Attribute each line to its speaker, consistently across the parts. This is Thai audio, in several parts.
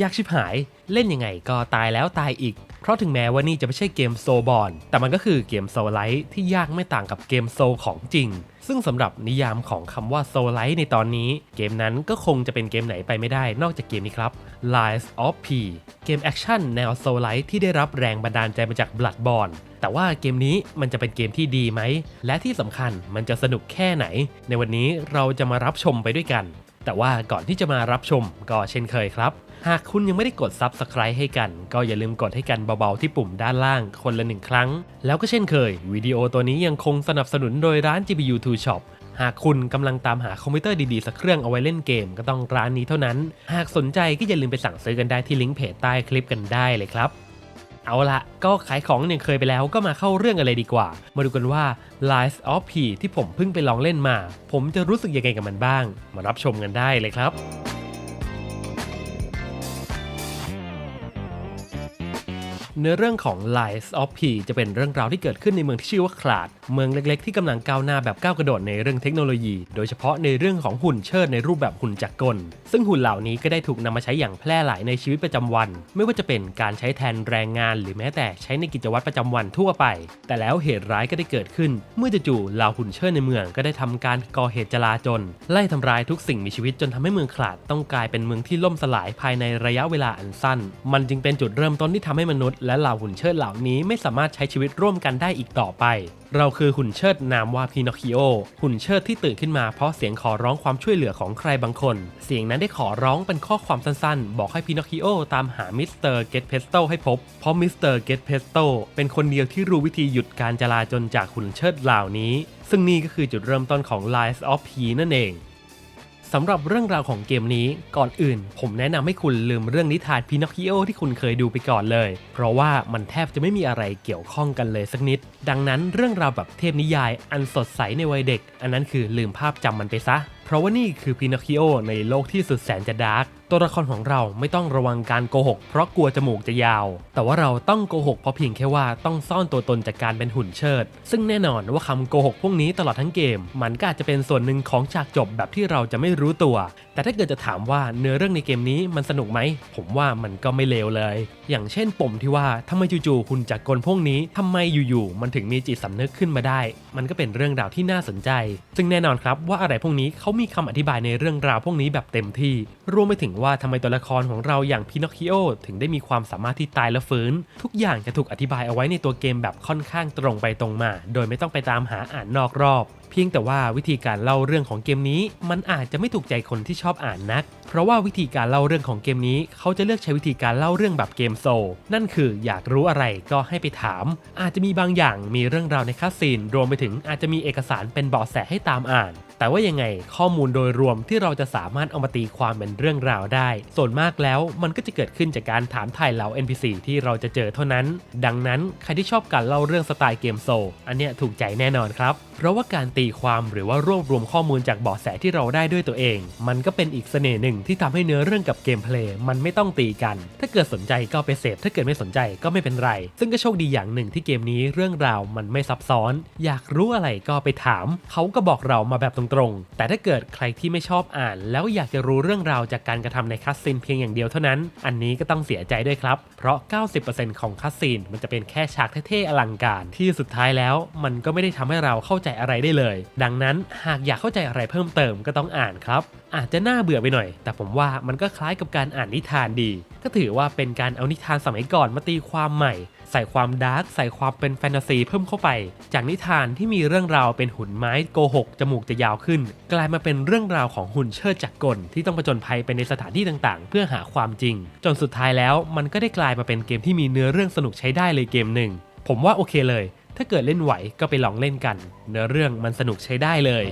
Speaker 1: ยากชิบหายเล่นยังไงก็ตายแล้วตายอีก เพราะถึงแม้ว่านี่จะไม่ใช่เกมโซบอลแต่มันก็คือเกมโซไลท์ที่ยากไม่ต่างกับเกมโซของจริง ซึ่งสำหรับนิยามของคำว่าโซไลท์ในตอนนี้ เกมนั้นก็คงจะเป็นเกมไหนไปไม่ได้นอกจากเกมนี้ครับ Lies of P เกมแอคชั่นแนวโซไลท์ที่ได้รับแรงบันดาลใจมาจาก Bloodborne แต่ว่าเกมนี้มันจะเป็นเกมที่ดีไหม และที่สำคัญมันจะสนุกแค่ไหน ในวันนี้เราจะมารับชมไปด้วยกัน แต่ว่าก่อนที่จะมารับชมก็เช่นเคยครับ หากคุณยังไม่ได้กด Subscribe ให้กัน ก็อย่าลืมกดให้กันเบาๆที่ปุ่มด้านล่างคนละหนึ่งครั้ง แล้วก็เช่นเคย วิดีโอตัวนี้ยังคงสนับสนุนโดยร้าน GPU 2 Shop หากคุณกำลังตามหาคอมพิวเตอร์ดีๆ สักเครื่องเอาไว้เล่นเกมก็ต้องร้านนี้เท่านั้น หากสนใจก็อย่าลืมไปสั่งซื้อกันได้ที่ลิงก์เพจใต้คลิปกันได้เลยครับ เอาละก็ขายของเนี่ยเคยไปแล้วก็มาเข้าเรื่องกันเลยดีกว่า มาดูกันว่า Lies of P ที่ผมเพิ่งไปลองเล่นมา ผมจะรู้สึกยังไงกับมันบ้าง มารับชมกันได้เลยครับ เนื้อเรื่องของ Lies of P จะเป็นเรื่องราวที่เกิดขึ้นในเมืองที่ชื่อว่าคลาด เมืองเล็กๆ ที่กำลังก้าวหน้าแบบก้าวกระโดดในเรื่องเทคโนโลยี โดยเฉพาะในเรื่องของหุ่นเชิดในรูปแบบหุ่นจักรกล ซึ่งหุ่นเหล่านี้ก็ได้ถูกนำมาใช้อย่างแพร่หลายในชีวิตประจำวัน ไม่ว่าจะเป็นการใช้แทนแรงงาน หรือแม้แต่ใช้ในกิจวัตรประจำวันทั่วไป แต่แล้วเหตุร้ายก็ได้เกิดขึ้น เมื่อจู่ๆเหล่าหุ่นเชิดในเมืองก็ได้ทำการก่อเหตุจลาจลไล่ทำร้ายทุกสิ่งมีชีวิตจนทำให้เมืองขลาดต้องกลายเป็นเมืองที่ล่มสลายภายในระยะเวลาอันสั้น มันจึงเป็นจุดเริ่มต้นที่ทำให้มนุษย์และเหล่าหุ่นเชิดเหล่านี้ไม่สามารถใช้ชีวิตร่วมกันได้อีกต่อไป เราคือหุ่นเชิดนามว่าพินอคคิโอ หุ่นเชิดที่ตื่นขึ้นมาเพราะเสียงขอร้องความช่วยเหลือของใครบางคน เสียงนั้นได้ขอร้องเป็นข้อความสั้นๆ บอกให้พินอคคิโอตามหามิสเตอร์เกตเพสโตให้พบ เพราะมิสเตอร์เกตเพสโตเป็นคนเดียวที่รู้วิธีหยุดการจลาจลจากหุ่นเชิดเหล่านี้ ซึ่งนี่ก็คือจุดเริ่มต้นของ Lies of P นั่นเอง สำหรับเรื่องราวของเกมนี้ก่อนอื่น ผมแนะนำให้คุณลืมเรื่องนิทานพินอคคิโอที่คุณเคยดูไปก่อนเลย เพราะว่ามันแทบจะไม่มีอะไรเกี่ยวข้องกันเลยสักนิด ดังนั้นเรื่องราวแบบเทพนิยายอันสดใสในวัยเด็ก อันนั้นคือลืมภาพจำมันไปซะ เพราะว่านี่คือพินอคคิโอในโลกที่สุดแสนจะดาร์ก ตัวละครของเราไม่ต้องระวังการโกหกเพราะกลัวจมูกจะยาว แต่ว่าเราต้องโกหกเพราะเพียงแค่ว่าต้องซ่อนตัวตนจากการเป็นหุ่นเชิด ซึ่งแน่นอนว่าคำโกหกพวกนี้ตลอดทั้งเกม มันก็อาจจะเป็นส่วนหนึ่งของฉากจบแบบที่เราจะไม่รู้ตัว แต่ถ้าเกิดจะถามว่าเนื้อเรื่องในเกมนี้มันสนุกไหม ผมว่ามันก็ไม่เลวเลย อย่างเช่นปมที่ว่าทำไมจู่ๆหุ่นจักกลพวกนี้ทำไมอยู่ๆมันถึงมีจิตสำนึกขึ้นมาได้ มันก็เป็นเรื่องราวที่น่าสนใจ ซึ่งแน่นอนครับว่าอะไรพวกนี้เขามีคำอธิบายในเรื่องราวพวกนี้แบบเต็มที่ รวมไปถึงว่าทำไมตัวละครของเราอย่างพินอคคิโอถึงได้มีความสามารถที่ตายและฟื้น ทุกอย่างจะถูกอธิบายเอาไว้ในตัวเกมแบบค่อนข้างตรงไปตรงมา โดยไม่ต้องไปตามหาอ่านนอกรอบ เพียงแต่ว่าวิธีการเล่าเรื่องของเกมนี้ มันอาจจะไม่ถูกใจคนที่ชอบอ่านนัก เพราะว่าวิธีการเล่าเรื่องของเกมนี้ เขาจะเลือกใช้วิธีการเล่าเรื่องแบบเกมโซนั่นคืออยากรู้อะไรก็ให้ไปถาม อาจจะมีบางอย่างมีเรื่องราวในคัสซีนรวมไปถึงอาจจะมีเอกสารเป็นเบาะแสให้ตามอ่าน แต่ว่ายังไงข้อมูลโดยรวมที่เราจะสามารถเอามาตีความเป็นเรื่องราวได้ ส่วนมากแล้วมันก็จะเกิดขึ้นจากการถามถ่ายเหล่า NPC ที่เราจะเจอเท่านั้น ดังนั้นใครที่ชอบการเล่าเรื่องสไตล์เกมโซอันเนี้ยถูกใจแน่นอนครับ เพราะว่าการตีความหรือว่ารวบรวมข้อมูลจากเบาะแสที่เราได้ด้วยตัวเอง มันก็เป็นอีกเสน่ห์หนึ่งที่ทำให้เนื้อเรื่องกับเกมเพลย์มันไม่ต้องตีกัน ถ้าเกิดสนใจก็ไปเสพถ้าเกิดไม่สนใจก็ไม่เป็นไร ซึ่งก็โชคดีอย่างหนึ่งที่เกมนี้เรื่องราวมันไม่ซับซ้อน อยากรู้อะไรก็ไปถาม เขาก็บอกเรามาแบบตรงๆ แต่ถ้าเกิดใครที่ไม่ชอบอ่าน แล้วอยากจะรู้เรื่องราวจากการกระทำในคัสซีนเพียงอย่างเดียวเท่านั้น อันนี้ก็ต้องเสียใจด้วยครับ เพราะ 90%ของคัสซีนมันจะเป็นแค่ฉากเท่ๆอลังการ ที่สุดท้ายแล้ว มันก็ไม่ได้ทำให้เราเข้าใจอะไรได้เลย ดังนั้นหากอยากเข้าใจอะไรเพิ่มเติมก็ต้องอ่านครับ อาจจะน่าเบื่อไปหน่อย แต่ผมว่ามันก็คล้ายกับการอ่านนิทานดี ก็ถือว่าเป็นการเอานิทานสมัยก่อนมาตีความใหม่ ใส่ความดาร์กใส่ความเป็นแฟนตาซีเพิ่มเข้าไป จากนิทานที่มีเรื่องราวเป็นหุ่นไม้โกหกจมูกจะยาวขึ้น กลายมาเป็นเรื่องราวของหุ่นเชิดจักรกลที่ต้องผจญภัยไปในสถานที่ต่างๆ เพื่อหาความจริง จนสุดท้ายแล้วมันก็ได้กลายมาเป็นเกมที่มีเนื้อเรื่องสนุกใช้ได้เลยเกมหนึ่งผมว่าโอเคเลย ถ้าเกิดเล่นไหวก็ไปลองเล่นกัน เนื้อเรื่องมันสนุกใช้ได้เลย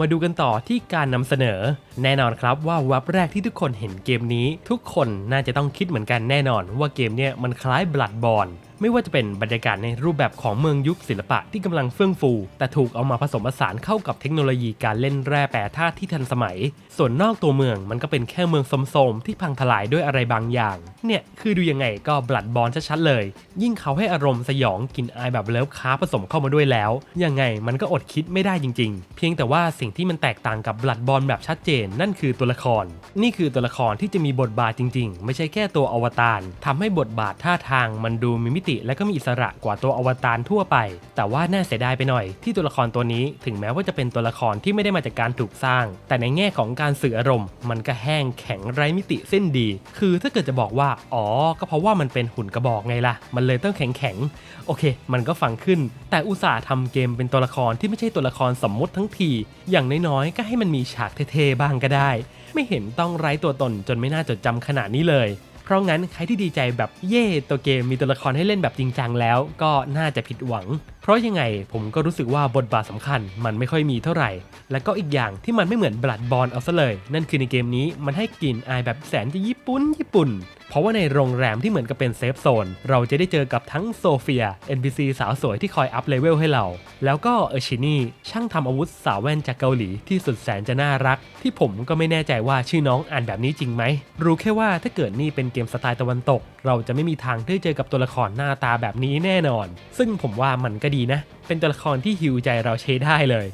Speaker 1: มาดูกันต่อที่การนำเสนอ แน่นอนครับว่าวับแรกที่ทุกคนเห็นเกมนี้ ทุกคนน่าจะต้องคิดเหมือนกันแน่นอน ว่าเกมเนี่ยมันคล้ายบลัดบอลไม่ว่าจะเป็นบรรยากาศในรูปแบบของเมืองยุคศิลปะที่กำลังเฟื่องฟู แต่ถูกเอามาผสมผสานเข้ากับเทคโนโลยีการเล่นแร่แปรธาตุที่ทันสมัย ส่วนนอกตัวเมืองมันก็เป็นแค่เมืองโสมๆที่พังทลายด้วยอะไรบางอย่าง เนี่ยคือดูยังไงก็บลัดบอลชัดๆเลย ยิ่งเขาให้อารมณ์สยองกินอายแบบเลิฟค้าผสมเข้ามาด้วยแล้ว ยังไงมันก็อดคิดไม่ได้จริงๆ เพียงแต่ว่าสิ่งที่มันแตกต่างกับบลัดบอลแบบชัดเจน นั่นคือตัวละคร นี่คือตัวละครที่จะมีบทบาทจริง ๆ ไม่ใช่แค่ตัวอวตารทำให้บทบาทท่าทางมันดูมีมิติ และก็มีอิสระกว่าตัวอวตารทั่วไป แต่ว่าน่าเสียดายไปหน่อย ที่ตัวละครตัวนี้ถึงแม้ว่าจะเป็นตัวละครที่ไม่ได้มาจากการถูกสร้าง แต่ในแง่ของการการสื่ออารมณ์ มันก็แห้งแข็งไร้มิติเส้นดี คือถ้าเกิดจะบอกว่า อ๋อ ก็เพราะว่ามันเป็นหุ่นกระบอกไงล่ะ มันเลยต้องแข็งแข็งๆโอเค มันก็ฟังขึ้น แต่อุตส่าห์ทำเกมเป็นตัวละครที่ไม่ใช่ตัวละครสมมติทั้งที อย่างน้อยๆ ก็ให้มันมีฉากเท่ๆ บ้างก็ได้ ไม่เห็นต้องไร้ตัวตนจนไม่น่าจดจำขนาดนี้เลย เพราะงั้นใครที่ดีใจแบบเย่ตัวเกมมีตัวละครให้เล่นแบบจริงจังแล้ว ก็น่าจะผิดหวัง เพราะยังไงผมก็รู้สึกว่าบทบาทสำคัญมันไม่ค่อยมีเท่าไหร่ และก็อีกอย่างที่มันไม่เหมือนบลัดบอลเอาซะเลย นั่นคือในเกมนี้มันให้กลิ่นอายแบบแสนจะญี่ปุ่นญี่ปุ่น ราะว่าในโรงแรมที่เหมือนกับเป็นเซฟโซนเราจะได้เจอกับทั้งโซเฟีย NPC สาวสวยที่คอยอัพเลเวลให้เรา แล้วก็เออชินี่ช่างทำอาวุธสาวแว่นจากเกาหลีที่สุดแสนจะน่ารัก ที่ผมก็ไม่แน่ใจว่าชื่อน้องอ่านแบบนี้จริงไหม รู้แค่ว่าถ้าเกิดนี่เป็นเกมสไตล์ตะวันตก เราจะไม่มีทางได้เจอกับตัวละครหน้าตาแบบนี้แน่นอน ซึ่งผมว่ามันก็ดีนะ เป็นตัวละครที่ฮิวใจเราใช้ได้เลย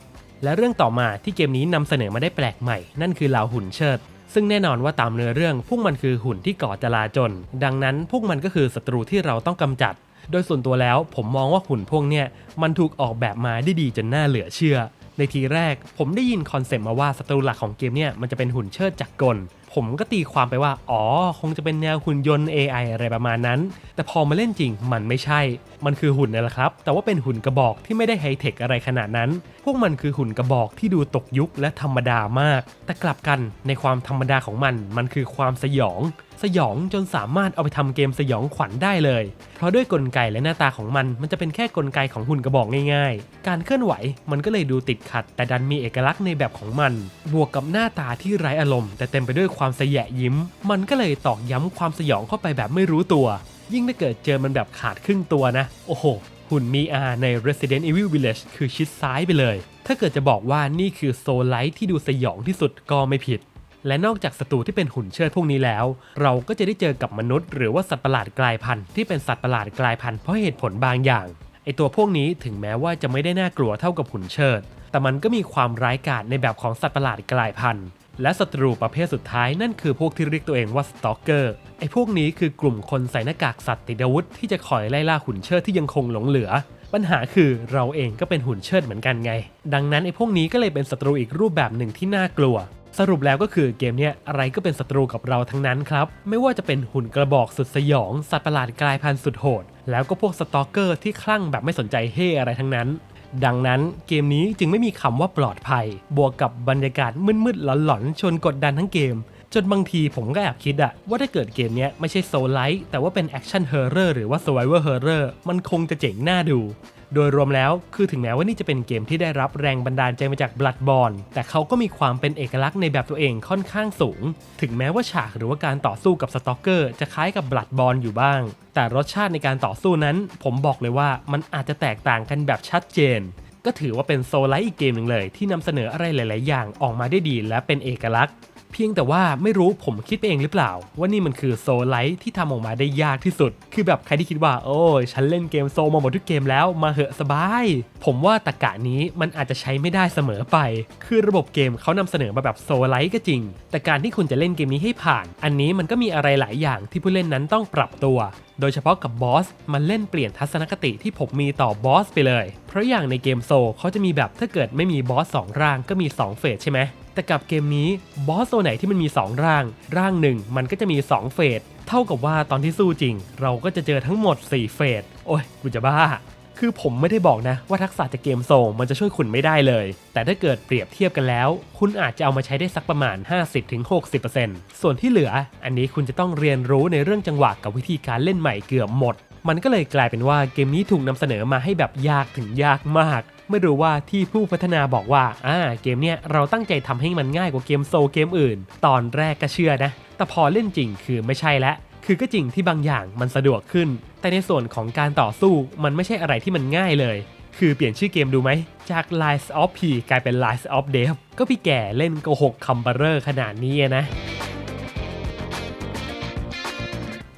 Speaker 1: และเรื่องต่อมาที่เกมนี้นำเสนอมาได้แปลกใหม่ นั่นคือเหล่าหุ่นเชิด ซึ่งแน่นอนว่าตามเนื้อเรื่องพวกมันคือหุ่นที่ก่อจลาจลดังนั้นพวกมันก็คือศัตรูที่เราต้องกำจัด โดยส่วนตัวแล้วผมมองว่าหุ่นพวกเนี้ยมันถูกออกแบบมาได้ดีจนน่าเหลือเชื่อ ในทีแรกผมได้ยินคอนเซปต์มาว่าศัตรูหลักของเกมเนี่ยมันจะเป็นหุ่นเชิดจักรกล ผมก็ตีความไปว่า อ๋อ คงจะเป็นแนวหุ่นยนต์ AI อะไรประมาณนั้น แต่พอมาเล่นจริงมันไม่ใช่ มันคือหุ่นนี่แหละครับ แต่ว่าเป็นหุ่นกระบอกที่ไม่ได้ไฮเทคอะไรขนาดนั้น พวกมันคือหุ่นกระบอกที่ดูตกยุคและธรรมดามาก แต่กลับกันในความธรรมดาของมัน มันคือความสยอง สยองจนสามารถเอาไปทำเกมสยองขวัญได้เลย เพราะด้วยกลไกและหน้าตาของมัน มันจะเป็นแค่กลไกของหุ่นกระบอกง่ายๆ การเคลื่อนไหวมันก็เลยดูติดขัด แต่ดันมีเอกลักษณ์ในแบบของมัน บวกกับหน้าตาที่ไร้อารมณ์ แต่เต็มไปด้วยความสยะยิ้ม มันก็เลยตอกย้ำความสยองเข้าไปแบบไม่รู้ตัว ยิ่งถ้าเกิดเจอมันแบบขาดครึ่งตัวนะ โอ้โห หุ่นมีอาใน Resident Evil Village คือชิดซ้ายไปเลย ถ้าเกิดจะบอกว่านี่คือโซลไลท์ที่ดูสยองที่สุดก็ไม่ผิด และนอกจากศัตรูที่เป็นหุ่นเชิดพวกนี้แล้ว เราก็จะได้เจอกับมนุษย์ หรือว่าสัตว์ประหลาดกลายพันธุ์ที่เป็นสัตว์ประหลาดกลายพันธุ์เพราะเหตุผลบางอย่างไอตัวพวกนี้ถึงแม้ว่าจะไม่ได้น่ากลัวเท่ากับหุ่นเชิด แต่มันก็มีความร้ายกาจในแบบของสัตว์ประหลาดกลายพันธุ์และศัตรูประเภทสุดท้ายนั่นคือพวกที่เรียกตัวเองว่าสตอกเกอร์ไอพวกนี้คือกลุ่มคนใส่หน้ากากสัตว์ติดอาวุธที่จะคอยไล่ล่าหุ่นเชิดที่ยังคงหลงเหลือ ปัญหาคือเราเองก็เป็นหุ่นเชิดเหมือนกันไง ดังนั้นไอพวกนี้ก็เลยเป็นศัตรูอีกรูปแบบหนึ่งที่น่ากลัว สรุปแล้วก็คือเกมเนี้ยอะไรก็เป็นศัตรูกับเราทั้งนั้นครับ ไม่ว่าจะเป็นหุ่นกระบอกสุดสยอง สัตว์ประหลาดกลายพันธุ์สุดโหด แล้วก็พวกสตอกเกอร์ที่คลั่งแบบไม่สนใจเฮ่อะไรทั้งนั้น ดังนั้นเกมนี้จึงไม่มีคำว่าปลอดภัย บวกกับบรรยากาศมืดๆหลอนๆชวนกดดันทั้งเกม จนบางทีผมก็แอบคิดอะว่าถ้าเกิดเกมเนี้ยไม่ใช่โซลไลท์แต่ว่าเป็นแอคชั่นเฮอร์เรอร์หรือว่า s u r v i v o r horror มันคงจะเจ๋งน่าดู โดยรวมแล้วคือถึงแม้ว่านี่จะเป็นเกมที่ได้รับแรงบันดาลใจมาจาก Bloodborne แต่เขาก็มีความเป็นเอกลักษณ์ในแบบตัวเองค่อนข้างสูง ถึงแม้ว่าฉากหรือว่าการต่อสู้กับสตอกเกอร์จะคล้ายกับ Bloodborne อยู่บ้าง แต่รสชาติในการต่อสู้นั้น ผมบอกเลยว่ามันอาจจะแตกต่างกันแบบชัดเจน ก็ถือว่าเป็นโซลไลท์อีกเกมหนึ่งเลย ที่นำเสนออะไรหลาย ๆ อย่างออกมาได้ดีและเป็นเอกลักษณ์ เพียงแต่ว่าไม่รู้ผมคิดไปเองหรือเปล่า ว่านี่มันคือโซไลท์ที่ทำออกมาได้ยากที่สุด คือแบบใครที่คิดว่า โอ้ยฉันเล่นเกมโซมาหมดทุกเกมแล้วมาเหอะสบาย ผมว่าตะกะนี้มันอาจจะใช้ไม่ได้เสมอไป คือระบบเกมเขานำเสนอมาแบบโซไลท์ก็จริง แต่การที่คุณจะเล่นเกมนี้ให้ผ่าน อันนี้มันก็มีอะไรหลายอย่างที่ผู้เล่นนั้นต้องปรับตัว โดยเฉพาะกับบอสมันเล่นเปลี่ยนทัศนคติที่ผมมีต่อบอสไปเลย เพราะอย่างในเกมโซเขาจะมีแบบถ้าเกิดไม่มีบอสสองร่างก็มี2เฟสใช่ไหม แต่กับเกมนี้บอสตัวไหนที่มันมี 2 ร่าง ร่างหนึ่งมันก็จะมี 2 เฟส เท่ากับว่าตอนที่สู้จริง เราก็จะเจอทั้งหมด 4 เฟส โอ้ยกูจะบ้า คือผมไม่ได้บอกนะว่าทักษะจากเกมโซมันจะช่วยคุณไม่ได้เลย แต่ถ้าเกิดเปรียบเทียบกันแล้ว คุณอาจจะเอามาใช้ได้สักประมาณ 50-60%ส่วนที่เหลือ อันนี้คุณจะต้องเรียนรู้ในเรื่องจังหวะกับวิธีการเล่นใหม่เกือบหมดมันก็เลยกลายเป็นว่าเกมนี้ถูกนำเสนอมาให้แบบยากถึงยากมาก ไม่รู้ว่าที่ผู้พัฒนาบอกว่า อ่า เกมเนี้ยเราตั้งใจทำให้มันง่ายกว่าเกมโซลเกมอื่น ตอนแรกก็เชื่อนะ แต่พอเล่นจริงคือไม่ใช่แล้วคือก็จริงที่บางอย่างมันสะดวกขึ้น แต่ในส่วนของการต่อสู้มันไม่ใช่อะไรที่มันง่ายเลย คือเปลี่ยนชื่อเกมดูไหม จาก Lies of P กลายเป็น Lies of Death ก็พี่แก่เล่นโกหกคัมเบอร์ขนาดนี้นะ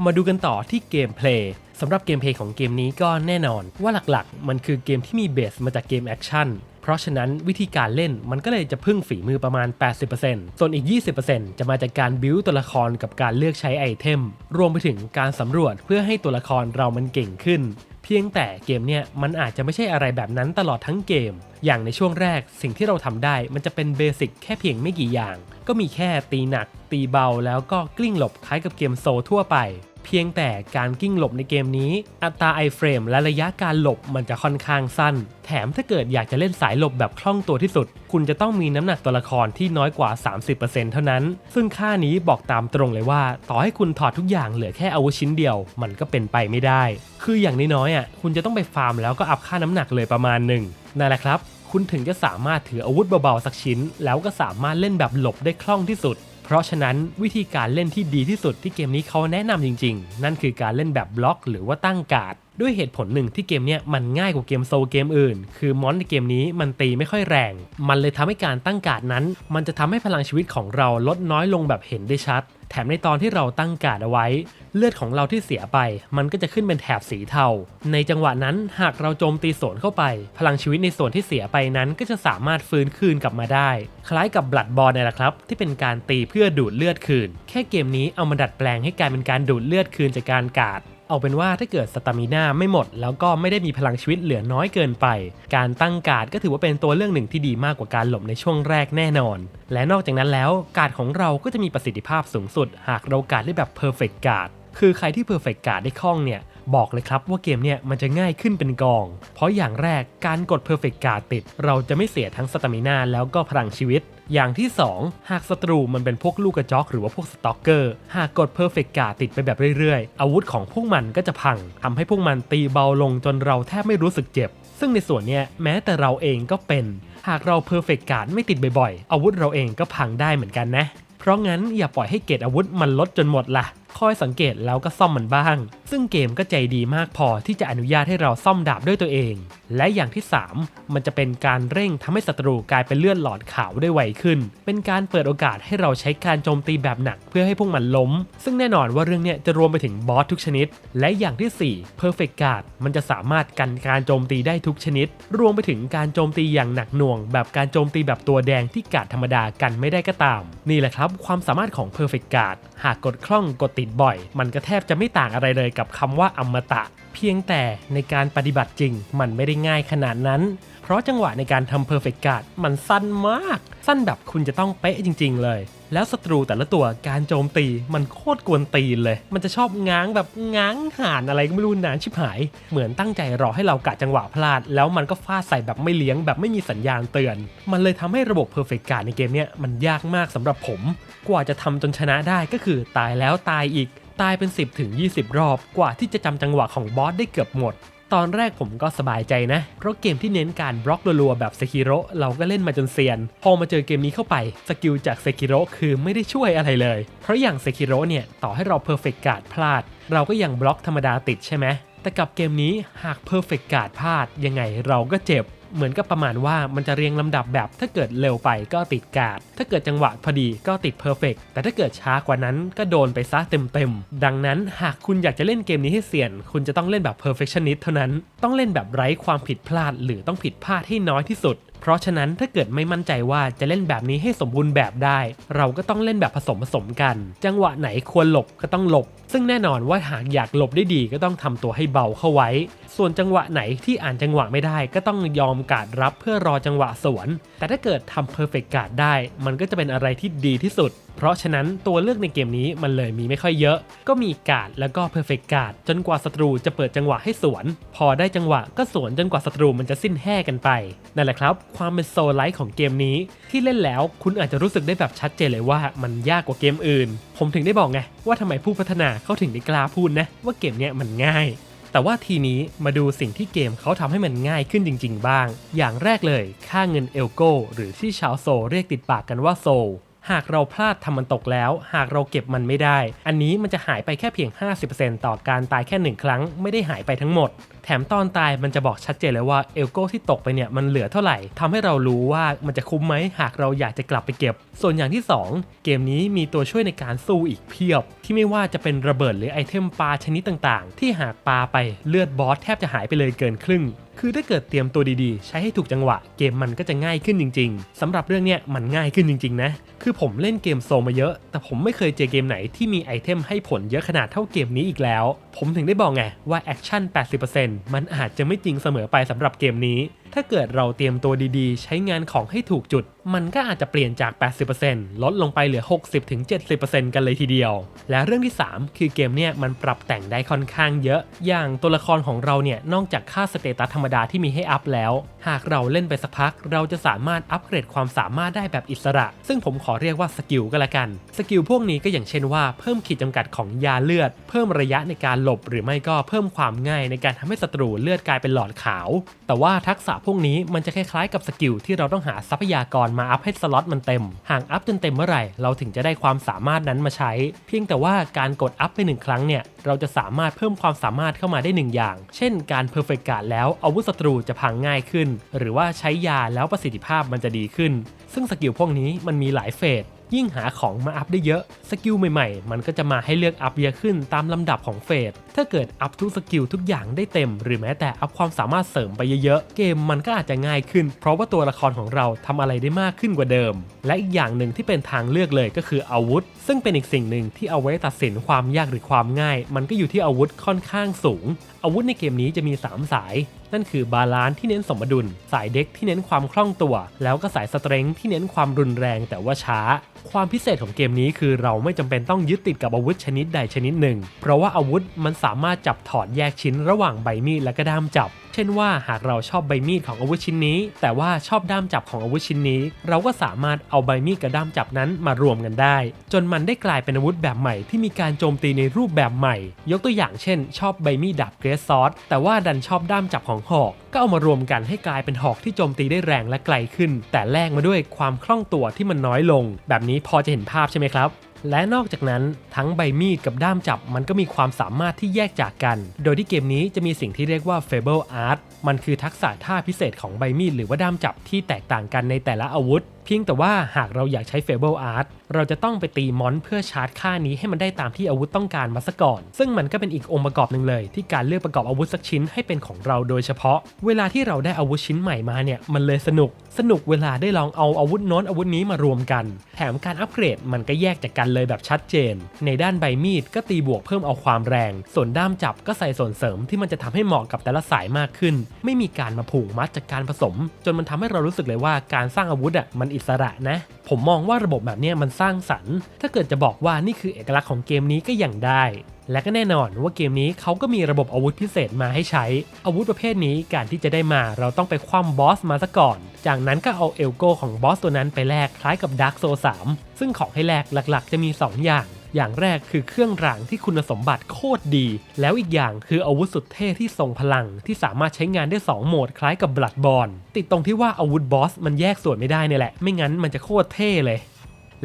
Speaker 1: มาดูกันต่อที่เกมเพลย์สำหรับเกมเพลย์ของเกมนี้ก็แน่นอน ว่าหลักๆ มันคือเกมที่มีเบสมาจากเกมแอคชั่นเพราะฉะนั้นวิธีการเล่นมันก็เลยจะพึ่งฝีมือประมาณ 80%ส่วนอีก 20%จะมาจากการบิวตัวละครกับการเลือกใช้ไอเทม รวมไปถึงการสำรวจเพื่อให้ตัวละครเรามันเก่งขึ้น เพียงแต่เกมเนี่ยมันอาจจะไม่ใช่อะไรแบบนั้นตลอดทั้งเกม อย่างในช่วงแรกสิ่งที่เราทำได้มันจะเป็นเบสิกแค่เพียงไม่กี่อย่าง ก็มีแค่ตีหนัก ตีเบาแล้วก็กลิ้งหลบคล้ายกับเกมโซทั่วไป เพียงแต่การกิ้งหลบในเกมนี้ อัตราไอเฟรมและระยะการหลบมันจะค่อนข้างสั้น แถมถ้าเกิดอยากจะเล่นสายหลบแบบคล่องตัวที่สุด คุณจะต้องมีน้ำหนักตัวละครที่น้อยกว่า 30%เท่านั้น ซึ่งค่านี้บอกตามตรงเลยว่า ต่อให้คุณถอดทุกอย่างเหลือแค่อาวุธชิ้นเดียว มันก็เป็นไปไม่ได้ คืออย่างน้อยๆอะคุณจะต้องไปฟาร์มแล้วก็อัพค่าน้ำหนักเลยประมาณหนึ่งนั่นแหละครับคุณถึงจะสามารถถืออาวุธเบาๆสักชิ้น แล้วก็สามารถเล่นแบบหลบได้คล่องที่สุด ราะฉะนั้นวิธีการเล่นที่ดีที่สุดที่เกมนี้เขาแนะนำจริง ๆ นั่นคือการเล่นแบบบล็อก หรือว่าตั้งการ์ด ด้วยเหตุผลหนึ่งที่เกมเนี้ยมันง่ายกว่าเกมโซลเกมอื่น คือมอนในเกมนี้มันตีไม่ค่อยแรง มันเลยทำให้การตั้งการ์ดนั้น มันจะทำให้พลังชีวิตของเราลดน้อยลงแบบเห็นได้ชัด แถมในตอนที่เราตั้งการ์ดเอาไว้ เลือดของเราที่เสียไป มันก็จะขึ้นเป็นแถบสีเทา ในจังหวะนั้นหากเราโจมตีสวนเข้าไป พลังชีวิตในส่วนที่เสียไปนั้นก็จะสามารถฟื้นคืนกลับมาได้ คล้ายกับบลัดบอลนี่แหละครับ ที่เป็นการตีเพื่อดูดเลือดคืน แค่เกมนี้เอามาดัดแปลงให้กลายเป็นการดูดเลือดคืนจากการกาด เอาเป็นว่าถ้าเกิดสตามิน่าไม่หมด แล้วก็ไม่ได้มีพลังชีวิตเหลือน้อยเกินไป การตั้งการ์ดก็ถือว่าเป็นตัวเรื่องหนึ่งที่ดีมากกว่าการหลบในช่วงแรกแน่นอน และนอกจากนั้นแล้วการ์ดของเราก็จะมีประสิทธิภาพสูงสุด หากเราการ์ดได้แบบ perfect card คือใครที่ perfect card ได้คล่องเนี่ยบอกเลยครับว่าเกมเนี่ยมันจะง่ายขึ้นเป็นกอง เพราะอย่างแรกการกด perfect card ติด เราจะไม่เสียทั้งสตามิน่าแล้วก็พลังชีวิต อย่างที่ 2 หากศัตรูมันเป็นพวกลูกกระจอกหรือว่าพวกสตอกเกอร์ หากกดเพอร์เฟกต์กาติดไปแบบเรื่อยๆ อาวุธของพวกมันก็จะพังทำให้พวกมันตีเบาลงจนเราแทบไม่รู้สึกเจ็บ ซึ่งในส่วนเนี้ยแม้แต่เราเองก็เป็น หากเรา perfect card ไม่ติดบ่อยๆ อาวุธเราเองก็พังได้เหมือนกันนะ เพราะงั้นอย่าปล่อยให้เกรดอาวุธมันลดจนหมดล่ะ คอยสังเกตแล้วก็ซ่อมมันบ้าง ซึ่งเกมก็ใจดีมากพอที่จะอนุญาตให้เราซ่อมดาบด้วยตัวเอง และอย่างที่ 3 มันจะเป็นการเร่งทำให้ศัตรูกลายเป็นเลือดหลอดขาวได้ไวขึ้น เป็นการเปิดโอกาสให้เราใช้การโจมตีแบบหนักเพื่อให้พวกมันล้ม ซึ่งแน่นอนว่าเรื่องเนี้ยจะรวมไปถึงบอสทุกชนิด และอย่างที่ 4 Perfect Guard มันจะสามารถกันการโจมตีได้ทุกชนิด รวมไปถึงการโจมตีอย่างหนักหน่วง แบบการโจมตีแบบตัวแดงที่กาดธรรมดากันไม่ได้ก็ตาม นี่แหละครับ ความสามารถของ Perfect Guard หากกดคล่องกดติดบ่อย มันก็แทบจะไม่ต่างอะไรเลยกับคำว่าอมตะ เพียงแต่ในการปฏิบัติจริงมันไม่ได้ง่ายขนาดนั้น เพราะจังหวะในการทำ Perfect Guard มันสั้นมาก สั้นแบบคุณจะต้องเป๊ะจริง ๆ เลย แล้วศัตรูแต่ละตัวการโจมตีมันโคตรกวนตีนเลย มันจะชอบง้างแบบง้างห่านอะไรก็ไม่รู้นานชิบหาย เหมือนตั้งใจรอให้เรากะจังหวะพลาด แล้วมันก็ฟาดใส่แบบไม่เลี้ยงแบบไม่มีสัญญาณเตือน มันเลยทำให้ระบบ Perfect Guard ในเกมเนี้ยมันยากมากสำหรับผม กว่าจะทำจนชนะได้ก็คือตายแล้วตายอีกตายเป็น 10ถึง20 รอบกว่าที่จะจำจังหวะของบอสได้เกือบหมด ตอนแรกผมก็สบายใจนะ เพราะเกมที่เน้นการบล็อกรัวๆแบบเซคิโร่เราก็เล่นมาจนเซียน พอมาเจอเกมนี้เข้าไป สกิลจากเซคิโร่คือไม่ได้ช่วยอะไรเลย เพราะอย่างเซคิโร่เนี่ย ต่อให้เราเพอร์เฟกต์การ์ดพลาด เราก็ยังบล็อกธรรมดาติดใช่ไหมแต่กับเกมนี้หากเพอร์เฟกต์การ์ดพลาดยังไงเราก็เจ็บ เหมือนกับประมาณว่ามันจะเรียงลำดับแบบ ถ้าเกิดเร็วไปก็ติดกาดถ้าเกิดจังหวะพอดีก็ติดเพอร์เฟกแต่ถ้าเกิดช้ากว่านั้นก็โดนไปซะเต็มๆ ดังนั้นหากคุณอยากจะเล่นเกมนี้ให้เสี่ยน คุณจะต้องเล่นแบบ perfectionist เท่านั้น ต้องเล่นแบบไร้ความผิดพลาด หรือต้องผิดพลาดให้น้อยที่สุด เพราะฉะนั้นถ้าเกิดไม่มั่นใจว่าจะเล่นแบบนี้ให้สมบูรณ์แบบได้ เราก็ต้องเล่นแบบผสมผสมกัน จังหวะไหนควรหลบก็ต้องหลบ ซึ่งแน่นอนว่าหากอยากหลบได้ดีก็ต้องทำตัวให้เบาเข้าไว้ ส่วนจังหวะไหนที่อ่านจังหวะไม่ได้ ก็ต้องยอมการดรับเพื่อรอจังหวะสวน แต่ถ้าเกิดทำ perfect guard ได้ มันก็จะเป็นอะไรที่ดีที่สุด เพราะฉะนั้นตัวเลือกในเกมนี้มันเลยมีไม่ค่อยเยอะ ก็มีการ์ดแล้วก็ perfect guard จนกว่าศัตรูจะเปิดจังหวะให้สวน พอได้จังหวะก็สวนจนกว่าศัตรูมันจะสิ้นแห่กันไปนั่นแหละครับความเป็นโซลไลท์ของเกมนี้ ที่เล่นแล้วคุณอาจจะรู้สึกได้แบบชัดเจนเลยว่ามันยากกว่าเกมอื่น ผมถึงได้บอกไง ว่าทำไมผู้พัฒนาเขาถึงได้กล้าพูดนะ ว่าเกมเนี้ยมันง่าย แต่ว่าทีนี้มาดูสิ่งที่เกมเขาทำให้มันง่ายขึ้นจริง ๆ บ้าง อย่างแรกเลยค่าเงินเอลโกหรือที่ชาวโซลเรียกติดปากกันว่าโซลหากเราพลาดทำมันตกแล้ว หากเราเก็บมันไม่ได้ อันนี้มันจะหายไปแค่เพียง 50%ต่อการตายแค่หนึ่งครั้ง ไม่ได้หายไปทั้งหมด แถมตอนตายมันจะบอกชัดเจนเลยว่าเอลโก้ที่ตกไปเนี่ยมันเหลือเท่าไหร่ทำให้เรารู้ว่ามันจะคุ้มไหมหากเราอยากจะกลับไปเก็บ ส่วนอย่างที่ 2 เกมนี้มีตัวช่วยในการสู้อีกเพียบ ที่ไม่ว่าจะเป็นระเบิดหรือไอเทมปลาชนิดต่างๆ ที่หากปลาไปเลือดบอสแทบจะหายไปเลยเกินครึ่ง คือถ้าเกิดเตรียมตัวดีๆ ใช้ให้ถูกจังหวะเกมมันก็จะง่ายขึ้นจริง ๆสำหรับเรื่องเนี้ยมันง่ายขึ้นจริงๆนะ คือผมเล่นเกมโซมาเยอะ แต่ผมไม่เคยเจอเกมไหนที่มีไอเทมให้ผลเยอะขนาดเท่าเกมนี้อีกแล้ว ผมถึงได้บอกไงว่าแอคชั่น 80%มันอาจจะไม่จริงเสมอไปสำหรับเกมนี้ ถ้าเกิดเราเตรียมตัวดีๆ ใช้งานของให้ถูกจุด มันก็อาจจะเปลี่ยนจาก 80%ลดลงไปเหลือ 60-70%กันเลยทีเดียว และเรื่องที่ 3 คือเกมเนี่ยมันปรับแต่งได้ค่อนข้างเยอะ อย่างตัวละครของเราเนี่ยนอกจากค่าสเตตัสธรรมดาที่มีให้อัพแล้ว หากเราเล่นไปสักพัก เราจะสามารถอัปเกรดความสามารถได้แบบอิสระ ซึ่งผมขอเรียกว่าสกิลก็แล้วกัน สกิลพวกนี้ก็อย่างเช่นว่าเพิ่มขีดจำกัดของยาเลือด เพิ่มระยะในการหลบหรือไม่ก็เพิ่มความง่ายในการทำให้ศัตรูเลือดกลายเป็นหลอดขาว แต่ว่าทักษะพวกนี้มันจะคล้ายๆกับสกิลที่เราต้องหาทรัพยากรมาอัพให้สล็อตมันเต็มห่างอัพจนเต็มเมื่อไหร่ เราถึงจะได้ความสามารถนั้นมาใช้ เพียงแต่ว่าการกดอัพไปหนึ่งครั้งเนี่ย เราจะสามารถเพิ่มความสามารถเข้ามาได้หนึ่งอย่าง เช่นการเพอร์เฟกต์การ์ดแล้วอาวุธศัตรูจะพังง่ายขึ้น หรือว่าใช้ยาแล้วประสิทธิภาพมันจะดีขึ้น ซึ่งสกิลพวกนี้มันมีหลายเฟสยิ่งหาของมาอัพได้เยอะ สกิลใหม่ๆ มันก็จะมาให้เลือกอัพเยอะขึ้นตามลำดับของเฟสถ้าเกิดอัพทุกสกิลทุกอย่างได้เต็ม หรือแม้แต่อัพความสามารถเสริมไปเยอะๆ เกมมันก็อาจจะง่ายขึ้น เพราะว่าตัวละครของเราทำอะไรได้มากขึ้นกว่าเดิม และอีกอย่างหนึ่งที่เป็นทางเลือกเลยก็คืออาวุธ ซึ่งเป็นอีกสิ่งหนึ่งที่เอาไว้ตัดสินความยากหรือความง่าย มันก็อยู่ที่อาวุธค่อนข้างสูง อาวุธในเกมนี้จะมี 3 สาย นั่นคือบาลานซ์ที่เน้นสมดุล สายเด็กที่เน้นความคล่องตัว แล้วก็สายสเตรงที่เน้นความรุนแรงแต่ว่าช้า ความพิเศษของเกมนี้คือเราไม่จำเป็นต้องยึดติดกับอาวุธชนิดใดชนิดหนึ่ง เพราะว่าอาวุธมันสามารถจับถอดแยกชิ้นระหว่างใบมีดและก็ด้ามจับ เช่นว่าหากเราชอบใบมีดของอาวุธชิ้นนี้ แต่ว่าชอบด้ามจับของอาวุธชิ้นนี้ เราก็สามารถเอาใบมีดกับด้ามจับนั้นมารวมกันได้ จนมันได้กลายเป็นอาวุธแบบใหม่ที่มีการโจมตีในรูปแบบใหม่ ยกตัวอย่างเช่น ชอบใบมีดดาบเกรสซอสแต่ว่าดันชอบด้ามจับของหอก ก็เอามารวมกันให้กลายเป็นหอกที่โจมตีได้แรงและไกลขึ้น แต่แลกมาด้วยความคล่องตัวที่มันน้อยลง แบบนี้พอจะเห็นภาพใช่ไหมครับ และนอกจากนั้นทั้งใบมีดกับด้ามจับมันก็มีความสามารถที่แยกจากกัน โดยที่เกมนี้จะมีสิ่งที่เรียกว่า Fable Art มันคือทักษะท่าพิเศษของใบมีดหรือว่าด้ามจับที่แตกต่างกันในแต่ละอาวุธเพียงแต่ว่าหากเราอยากใช้ Fable Art เราจะต้องไปตีมอนเพื่อชาร์จค่านี้ให้มันได้ตามที่อาวุธต้องการมาซะก่อน ซึ่งมันก็เป็นอีกองค์ประกอบหนึ่งเลย ที่การเลือกประกอบอาวุธสักชิ้นให้เป็นของเราโดยเฉพาะ เวลาที่เราได้อาวุธชิ้นใหม่มาเนี่ยมันเลยสนุก สนุกเวลาได้ลองเอาอาวุธโน้นอาวุธนี้มารวมกัน แถมการอัปเกรดมันก็แยกจากกันเลยแบบชัดเจน ในด้านใบมีดก็ตีบวกเพิ่มเอาความแรง ส่วนด้ามจับก็ใส่ส่วนเสริมที่มันจะทำให้เหมาะกับแต่ละสายมากขึ้น ไม่มีการมาผูกมัดจากการผสม จนมันทำให้เรารู้สึกเลยว่าการสร้างอาวุธอะมันอิสระนะ ผมมองว่าระบบแบบนี้มันสร้างสรรค์ ถ้าเกิดจะบอกว่านี่คือเอกลักษณ์ของเกมนี้ก็อย่างได้ และก็แน่นอนว่าเกมนี้เขาก็มีระบบอาวุธพิเศษมาให้ใช้ อาวุธประเภทนี้การที่จะได้มาเราต้องไปคว่ำบอสมาซะก่อน จากนั้นก็เอาเอลโกของบอสตัวนั้นไปแลกคล้ายกับดาร์กโซ3ซึ่งของให้แลกหลักๆ จะมี 2 อย่าง อย่างแรกคือเครื่องรางที่คุณสมบัติโคตรดี แล้วอีกอย่างคืออาวุธสุดเท่ที่ทรงพลัง ที่สามารถใช้งานได้ 2 โหมดคล้ายกับบลัดบอลติดตรงที่ว่าอาวุธบอสมันแยกส่วนไม่ได้นี่แหละ ไม่งั้นมันจะโคตรเท่เลย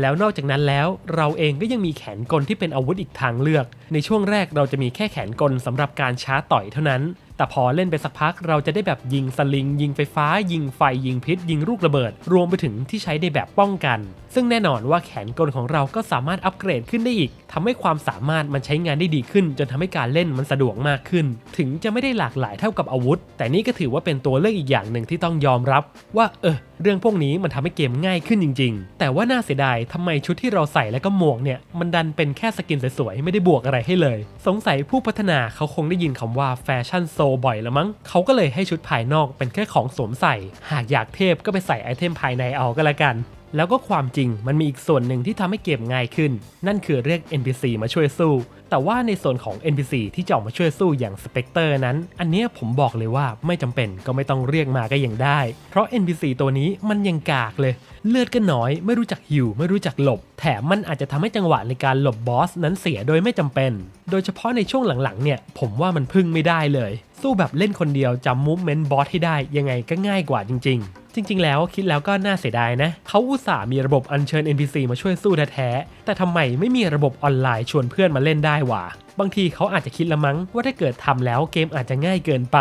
Speaker 1: แล้วนอกจากนั้นแล้วเราเองก็ยังมีแขนกลที่เป็นอาวุธอีกทางเลือก ในช่วงแรกเราจะมีแค่แขนกลสำหรับการช้าต่อยเท่านั้น แต่พอเล่นไปสักพักเราจะได้แบบยิงสลิง ยิงไฟฟ้า ยิงไฟยิงพิษ ยิงลูกระเบิด รวมไปถึงที่ใช้ในแบบป้องกัน ซึ่งแน่นอนว่าแขนกลของเราก็สามารถอัปเกรดขึ้นได้อีกทำให้ความสามารถมันใช้งานได้ดีขึ้น จนทำให้การเล่นมันสะดวกมากขึ้น ถึงจะไม่ได้หลากหลายเท่ากับอาวุธ แต่นี่ก็ถือว่าเป็นตัวเลือกอีกอย่างหนึ่งที่ต้องยอมรับว่าเออเรื่องพวกนี้มันทำให้เกมง่ายขึ้นจริง ๆ แต่ว่าน่าเสียดายทำไมชุดที่เราใส่แล้วก็หมวกเนี่ย มันดันเป็นแค่สกินสวยๆ ไม่ได้บวกอะไรให้เลย สงสัยผู้พัฒนาเขาคงได้ยินคำว่าแฟชั่นโซบ่อยแล้วมั้ง เขาก็เลยให้ชุดภายนอกเป็นแค่ของสวมใส่ หากอยากเทพก็ไปใส่ไอเทมภายในเอาก็แล้วกัน แล้วก็ความจริงมันมีอีกส่วนหนึ่งที่ทำให้เกมง่ายขึ้น นั่นคือเรียก NPC มาช่วยสู้ แต่ว่าในส่วนของ NPC ที่จะออกมาช่วยสู้อย่าง Spectre นั้น อันเนี้ยผมบอกเลยว่าไม่จำเป็นก็ไม่ต้องเรียกมาก็ยังได้ เพราะ NPC ตัวนี้มันยังกากเลย เลือดก็น้อย ไม่รู้จักหิว ไม่รู้จักหลบ แถมมันอาจจะทำให้จังหวะในการหลบบอสนั้นเสียโดยไม่จำเป็น โดยเฉพาะในช่วงหลังๆเนี่ยผมว่ามันพึ่งไม่ได้เลย สู้แบบเล่นคนเดียวจำมูฟเมนต์บอสให้ได้ยังไงก็ง่ายกว่าจริง ๆ จริง ๆ แล้วคิดแล้วก็น่าเสียดายนะ เขาอุตส่าห์มีระบบอัญเชิญ NPC มาช่วยสู้แท้ๆ แต่ทำไมไม่มีระบบออนไลน์ชวนเพื่อนมาเล่นได้วะ บางทีเขาอาจจะคิดละมั้งว่าถ้าเกิดทำแล้วเกมอาจจะง่ายเกินไป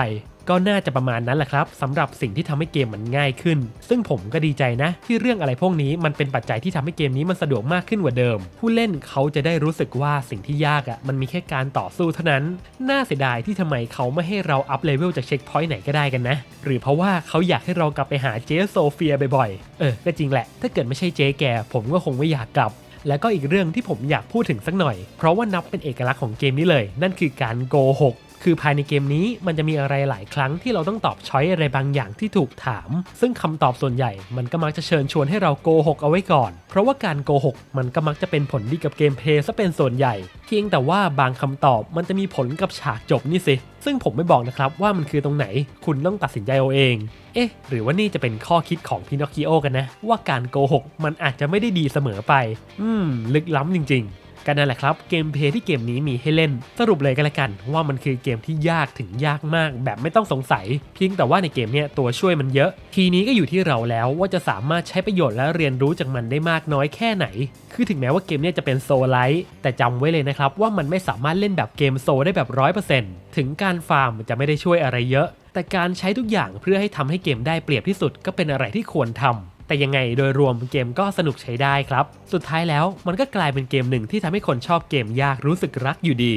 Speaker 1: ก็น่าจะประมาณนั้นแหละครับสำหรับสิ่งที่ทำให้เกมมันง่ายขึ้น ซึ่งผมก็ดีใจนะที่เรื่องอะไรพวกนี้มันเป็นปัจจัยที่ทำให้เกมนี้มันสะดวกมากขึ้นกว่าเดิม ผู้เล่นเขาจะได้รู้สึกว่าสิ่งที่ยากอะ่ะมันมีแค่การต่อสู้เท่านั้น น่าเสียดายที่ทำไมเขาไม่ให้เราอัพเลเวลจากเช็คพอยต์ไหนก็ได้กันนะ หรือเพราะว่าเขาอยากให้เรากลับไปหาเจสโซเฟียบ่อยๆ เออ ก็จริงแหละ ถ้าเกิดไม่ใช่เจ๊แก ผมก็คงไม่อยากกลับ แล้วก็อีกเรื่องที่ผมอยากพูดถึงสักหน่อย เพราะว่านับเป็นเอกลักษณ์ของเกมนี้เลย นั่นคือการโกหก คือภายในเกมนี้มันจะมีอะไรหลายครั้งที่เราต้องตอบช้อยอะไรบางอย่างที่ถูกถาม ซึ่งคำตอบส่วนใหญ่มันก็มักจะเชิญชวนให้เราโกหกเอาไว้ก่อน เพราะว่าการโกหกมันก็มักจะเป็นผลดีกับเกมเพลย์ซะเป็นส่วนใหญ่ เพียงแต่ว่าบางคำตอบมันจะมีผลกับฉากจบนี่สิ ซึ่งผมไม่บอกนะครับว่ามันคือตรงไหน คุณต้องตัดสินใจเอาเอง เอ๊ะ หรือว่านี่จะเป็นข้อคิดของพินอคคิโอกันนะ ว่าการโกหกมันอาจจะไม่ได้ดีเสมอไป อืม ลึกล้ำจริง ๆ ก็นั่นแหละครับเกมเพย์ที่เกมนี้มีให้เล่น สรุปเลยก็แล้วกัน ว่ามันคือเกมที่ยากถึงยากมากแบบไม่ต้องสงสัย เพียงแต่ว่าในเกมเนี้ยตัวช่วยมันเยอะ ทีนี้ก็อยู่ที่เราแล้วว่าจะสามารถใช้ประโยชน์และเรียนรู้จากมันได้มากน้อยแค่ไหน คือถึงแม้ว่าเกมเนี้ยจะเป็นโซลไลท์แต่จำไว้เลยนะครับว่ามันไม่สามารถเล่นแบบเกมโซลได้แบบร้อยเปอร์เซนต์ถึงการฟาร์มจะไม่ได้ช่วยอะไรเยอะ แต่การใช้ทุกอย่างเพื่อให้ทำให้เกมได้เปรียบที่สุดก็เป็นอะไรที่ควรทำ แต่ยังไงโดยรวมเกมก็สนุกใช้ได้ครับ สุดท้ายแล้วมันก็กลายเป็นเกมหนึ่งที่ทำให้คนชอบเกมยากรู้สึกรักอยู่ดี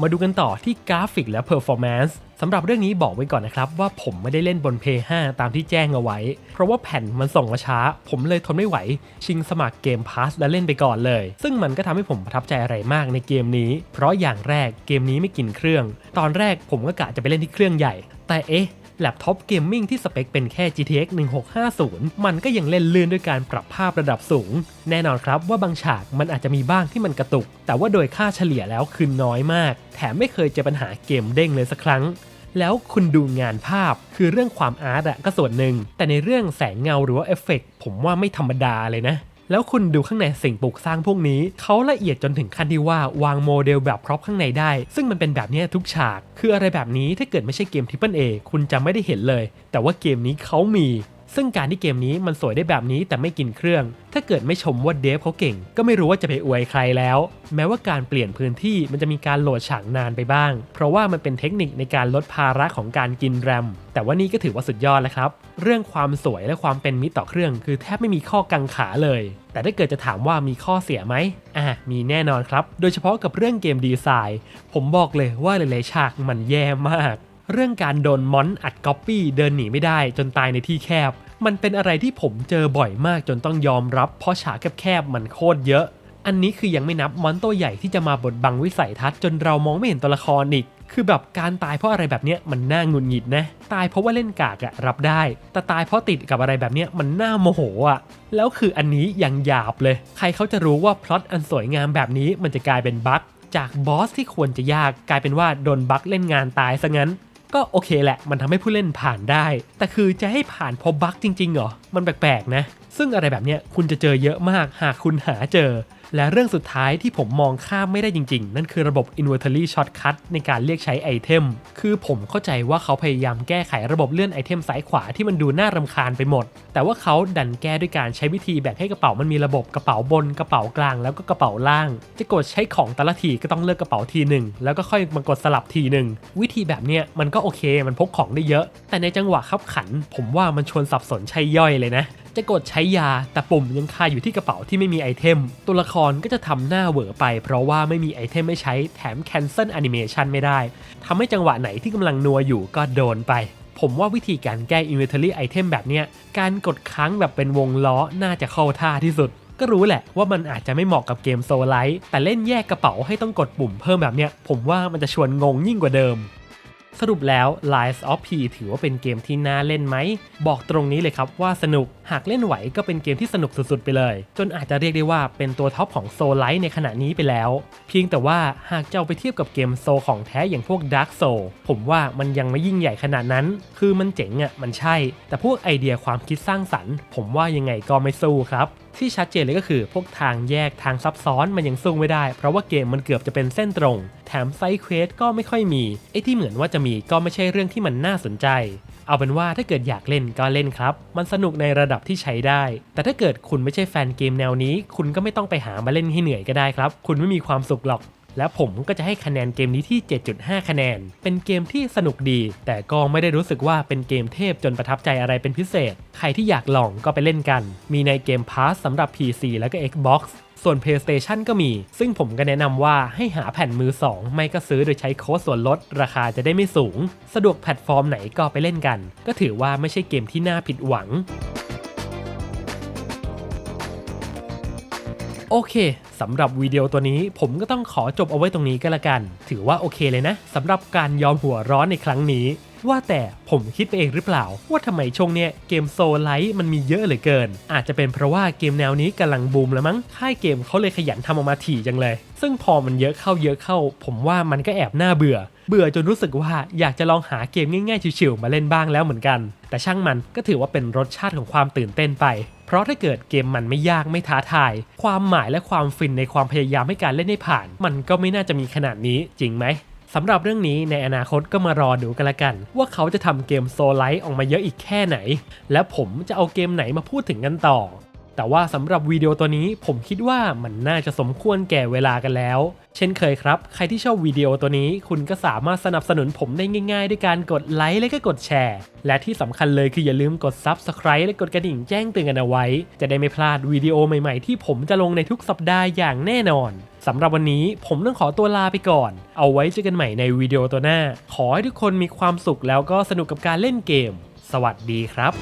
Speaker 1: มาดูกันต่อที่กราฟิกและ Performance สำหรับเรื่องนี้บอกไว้ก่อนนะครับว่าผมไม่ได้เล่นบน p 5ตามที่แจ้งเอาไว้ เพราะว่าแผ่นมันส่งมาช้า ผมเลยทนไม่ไหว ชิงสมัครเกมพาสและเล่นไปก่อนเลย ซึ่งมันก็ทำให้ผมประทับใจอะไรมากในเกมนี้ เพราะอย่างแรกเกมนี้ไม่กินเครื่อง ตอนแรกผมก็กะจะไปเล่นที่เครื่องใหญ่ แต่เอ๊ะ แล็ปท็อปเกมมิ่งที่สเปคเป็นแค่ GTX 1650 มันก็ยังเล่นลื่นด้วยการปรับภาพระดับสูง แน่นอนครับว่าบางฉากมันอาจจะมีบ้างที่มันกระตุก แต่ว่าโดยค่าเฉลี่ยแล้วคือน้อยมาก แถมไม่เคยเจอปัญหาเกมเด้งเลยสักครั้งแล้วคุณดูงานภาพคือเรื่องความอาร์ตอะก็ส่วนหนึ่ง แต่ในเรื่องแสงเงาหรือว่าเอฟเฟกต์ผมว่าไม่ธรรมดาเลยนะ แล้วคุณดูข้างในสิ่งปลูกสร้างพวกนี้ เขาละเอียดจนถึงขั้นที่ว่าวางโมเดลแบบพร็อพข้างในได้ ซึ่งมันเป็นแบบนี้ทุกฉาก คืออะไรแบบนี้ถ้าเกิดไม่ใช่เกม Triple A คุณจะไม่ได้เห็นเลย แต่ว่าเกมนี้เขามี ซึ่งการที่เกมนี้มันสวยได้แบบนี้แต่ไม่กินเครื่อง ถ้าเกิดไม่ชมว่าเดฟเขาเก่ง ก็ไม่รู้ว่าจะไปอวยใครแล้ว แม้ว่าการเปลี่ยนพื้นที่มันจะมีการโหลดฉากนานไปบ้าง เพราะว่ามันเป็นเทคนิคในการลดภาระของการกินแรม แต่ว่านี่ก็ถือว่าสุดยอดแล้วครับ เรื่องความสวยและความเป็นมิตรต่อเครื่อง คือแทบไม่มีข้อกังขาเลย แต่ถ้าเกิดจะถามว่ามีข้อเสียไหมอะมีแน่นอนครับ โดยเฉพาะกับเรื่องเกมดีไซน์ ผมบอกเลยว่าหลายๆฉากมันแย่มาก เรื่องการโดนมอนอัดก๊อปปี้เดินหนีไม่ได้จนตายในที่แคบ มันเป็นอะไรที่ผมเจอบ่อยมากจนต้องยอมรับ เพราะฉากแคบๆมันโคตรเยอะ อันนี้คือยังไม่นับมอนตัวใหญ่ที่จะมาบดบังวิสัยทัศน์จนเรามองไม่เห็นตัวละครอีกคือแบบการตายเพราะอะไรแบบเนี้ยมันน่างุดหงิดนะ ตายเพราะว่าเล่นกากอะรับได้ แต่ตายเพราะติดกับอะไรแบบเนี้ยมันน่าโมโหอะแล้วคืออันนี้ยังหยาบเลย ใครเขาจะรู้ว่าพล็อตอันสวยงามแบบนี้มันจะกลายเป็นบั๊กจากบอสที่ควรจะยากกลายเป็นว่าโดนบั๊กเล่นงานตายซะงั้น ก็โอเคแหละ มันทำให้ผู้เล่นผ่านได้ แต่คือจะให้ผ่านเพราะบั๊กจริงๆเหรอ มันแปลกๆนะ ซึ่งอะไรแบบเนี้ยคุณจะเจอเยอะมาก หากคุณหาเจอ และเรื่องสุดท้ายที่ผมมองข้ามไม่ได้จริงๆ นั่นคือระบบ inventory shortcut ในการเรียกใช้ไอเทม คือผมเข้าใจว่าเขาพยายามแก้ไขระบบเลื่อนไอเทมซ้ายขวาที่มันดูน่ารำคาญไปหมด แต่ว่าเขาดันแก้ด้วยการใช้วิธีแบ่งให้กระเป๋ามันมีระบบกระเป๋าบนกระเป๋ากลางแล้วก็กระเป๋าล่าง จะกดใช้ของแต่ละทีก็ต้องเลือกกระเป๋าทีหนึ่งแล้วก็ค่อยมากดสลับทีหนึ่งวิธีแบบเนี้ยมันก็โอเคมันพกของได้เยอะ แต่ในจังหวะขับขัน ผมว่ามันชวนสับสนใช่ย่อยเลยนะ จะกดใช้ยาแต่ปุ่มยังคาอยู่ที่กระเป๋าที่ไม่มีไอเทม ตัวละครก็จะทำหน้าเหวอไป เพราะว่าไม่มีไอเทมไม่ใช้แถม cancel animation ไม่ได้ทำให้จังหวะไหนที่กำลังนัวอยู่ก็โดนไป ผมว่าวิธีการแก้ inventory item แบบเนี้ย การกดค้างแบบเป็นวงล้อน่าจะเข้าท่าที่สุดก็รู้แหละว่ามันอาจจะไม่เหมาะกับเกมโซลไลท์แต่เล่นแยกกระเป๋าให้ต้องกดปุ่มเพิ่มแบบเนี้ย ผมว่ามันจะชวนงงยิ่งกว่าเดิม สรุปแล้ว Lies of P ถือว่าเป็นเกมที่น่าเล่นไหม บอกตรงนี้เลยครับว่าสนุก หากเล่นไหวก็เป็นเกมที่สนุกสุดๆไปเลย จนอาจจะเรียกได้ว่าเป็นตัวท็อปของโซลไลท์ในขณะนี้ไปแล้ว เพียงแต่ว่าหากจะเอาไปเทียบกับเกมโซของแท้อย่างพวก Dark Soul ผมว่ามันยังไม่ยิ่งใหญ่ขนาดนั้น คือมันเจ๋งอะ่ะมันใช่ แต่พวกไอเดียความคิดสร้างสรรค์ ผมว่ายังไงก็ไม่สู้ครับที่ชัดเจนเลยก็คือพวกทางแยกทางซับซ้อนมันยังสู้ไม่ได้ เพราะว่าเกมมันเกือบจะเป็นเส้นตรง แถมไซเควสก็ไม่ค่อยมีไอ้ที่เหมือนว่าจะมีก็ไม่ใช่เรื่องที่มันน่าสนใจ เอาเป็นว่าถ้าเกิดอยากเล่นก็เล่นครับ มันสนุกในระดับที่ใช้ได้ แต่ถ้าเกิดคุณไม่ใช่แฟนเกมแนวนี้ คุณก็ไม่ต้องไปหามาเล่นให้เหนื่อยก็ได้ครับ คุณไม่มีความสุขหรอก และผมก็จะให้คะแนนเกมนี้ที่ 7.5 คะแนน เป็นเกมที่สนุกดี แต่ก็ไม่ได้รู้สึกว่าเป็นเกมเทพจนประทับใจอะไรเป็นพิเศษ ใครที่อยากลองก็ไปเล่นกัน มีในเกม Pass สำหรับ PC แล้วก็ Xbox ส่วน PlayStation ก็มี ซึ่งผมก็แนะนำว่าให้หาแผ่นมือ 2 ไม่ก็ซื้อโดยใช้โค้ดส่วนลด ราคาจะได้ไม่สูง สะดวกแพลตฟอร์มไหนก็ไปเล่นกัน ก็ถือว่าไม่ใช่เกมที่น่าผิดหวัง โอเคสำหรับวิดีโอตัวนี้ผมก็ต้องขอจบเอาไว้ตรงนี้ก็แล้วกัน ถือว่าโอเคเลยนะสำหรับการยอมหัวร้อนในครั้งนี้ ว่าแต่ผมคิดไปเองหรือเปล่า ว่าทำไมช่วงเนี้ยเกมโซลไลท์มันมีเยอะเหลือเกิน อาจจะเป็นเพราะว่าเกมแนวนี้กำลังบูมแล้วมั้งค่ายเกมเขาเลยขยันทำออกมาถี่จังเลย ซึ่งพอมันเยอะเข้าเยอะเข้า ผมว่ามันก็แอบน่าเบื่อ เบื่อจนรู้สึกว่าอยากจะลองหาเกมง่ายๆชิวๆมาเล่นบ้างแล้วเหมือนกัน แต่ช่างมันก็ถือว่าเป็นรสชาติของความตื่นเต้นไป เพราะถ้าเกิดเกมมันไม่ยากไม่ท้าทาย ความหมายและความฟินในความพยายามให้การเล่นให้ผ่าน มันก็ไม่น่าจะมีขนาดนี้จริงไหม สำหรับเรื่องนี้ในอนาคตก็มารอดูกันละกัน ว่าเขาจะทำเกมโซลไลท์ออกมาเยอะอีกแค่ไหน และผมจะเอาเกมไหนมาพูดถึงกันต่อ แต่ว่าสำหรับวิดีโอตัวนี้ผมคิดว่ามันน่าจะสมควรแก่เวลากันแล้ว เช่นเคยครับ ใครที่ชอบวิดีโอตัวนี้ คุณก็สามารถสนับสนุนผมได้ง่ายๆ ด้วยการกดไลค์และก็กดแชร์ และที่สำคัญเลยคืออย่าลืมกด Subscribe และกดกระดิ่งแจ้งเตือนกันเอาไว้ จะได้ไม่พลาดวิดีโอใหม่ๆ ที่ผมจะลงในทุกสัปดาห์อย่างแน่นอนสำหรับวันนี้ผมต้องขอตัวลาไปก่อน เอาไว้เจอกันใหม่ในวิดีโอตัวหน้า ขอให้ทุกคนมีความสุขแล้วก็สนุกกับการเล่นเกม สวัสดีครับ